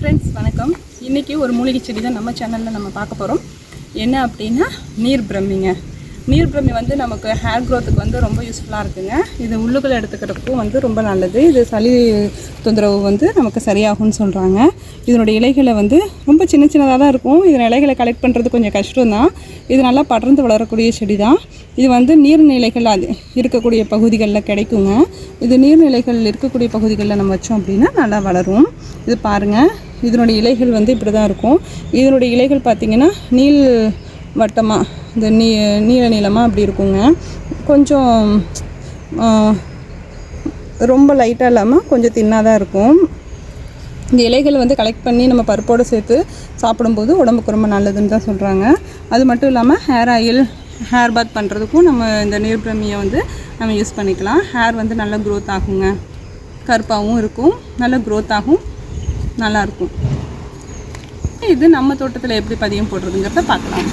Friends வணக்கம். இன்றைக்கி ஒரு மூலிகை செடி தான் நம்ம சேனலில் நம்ம பார்க்க போகிறோம் என்ன அப்படின்னா நீர் பிரம்மிங்க. நீர் பிரம்மி வந்து நமக்கு ஹேர் க்ரோத்துக்கு வந்து ரொம்ப யூஸ்ஃபுல்லாக இருக்குங்க. இது உள்ளுக்குள்ள எடுத்துக்கிறப்போ வந்து ரொம்ப நல்லது. இது சளி தொந்தரவு வந்து நமக்கு சரியாகும்னு சொல்கிறாங்க இதனுடைய இலைகளை வந்து ரொம்ப சின்ன சின்னதாக தான் இருக்கும். இதன் இலைகளை கலெக்ட் பண்ணுறது கொஞ்சம் கஷ்டம் தான் இது நல்லா படர்ந்து வளரக்கூடிய செடி தான் இது வந்து நீர்நிலைகள் அது இருக்கக்கூடிய பகுதிகளில் கிடைக்குங்க. இது நீர்நிலைகள் இருக்கக்கூடிய பகுதிகளில் நம்ம வச்சோம் அப்படின்னா நல்லா வளரும். இது பாருங்கள் இதனுடைய இலைகள் வந்து இப்படி தான் இருக்கும். இதனுடைய இலைகள் பார்த்திங்கன்னா நீள் வட்டமாக இந்த நீ நீல நீளமாக அப்படி இருக்குங்க. கொஞ்சம் ரொம்ப லைட்டாக இல்லாமல் கொஞ்சம் தின்னாக தான் இருக்கும். இந்த இலைகள் வந்து கலெக்ட் பண்ணி நம்ம பருப்போடு சேர்த்து சாப்பிடும்போது உடம்புக்கு ரொம்ப நல்லதுன்னு தான் சொல்கிறாங்க அது மட்டும் இல்லாமல் ஹேர் ஆயில் ஹேர் பாத் பண்ணுறதுக்கும் நம்ம இந்த நீர்பிரமியை வந்து நம்ம யூஸ் பண்ணிக்கலாம். ஹேர் வந்து நல்லா க்ரோத் ஆகுங்க. கருப்பாகவும் இருக்கும் நல்ல க்ரோத் ஆகும். நல்லாயிருக்கும். இது நம்ம தோட்டத்தில் எப்படி பதியம் போடுறதுங்கிறத பார்க்கலாம்.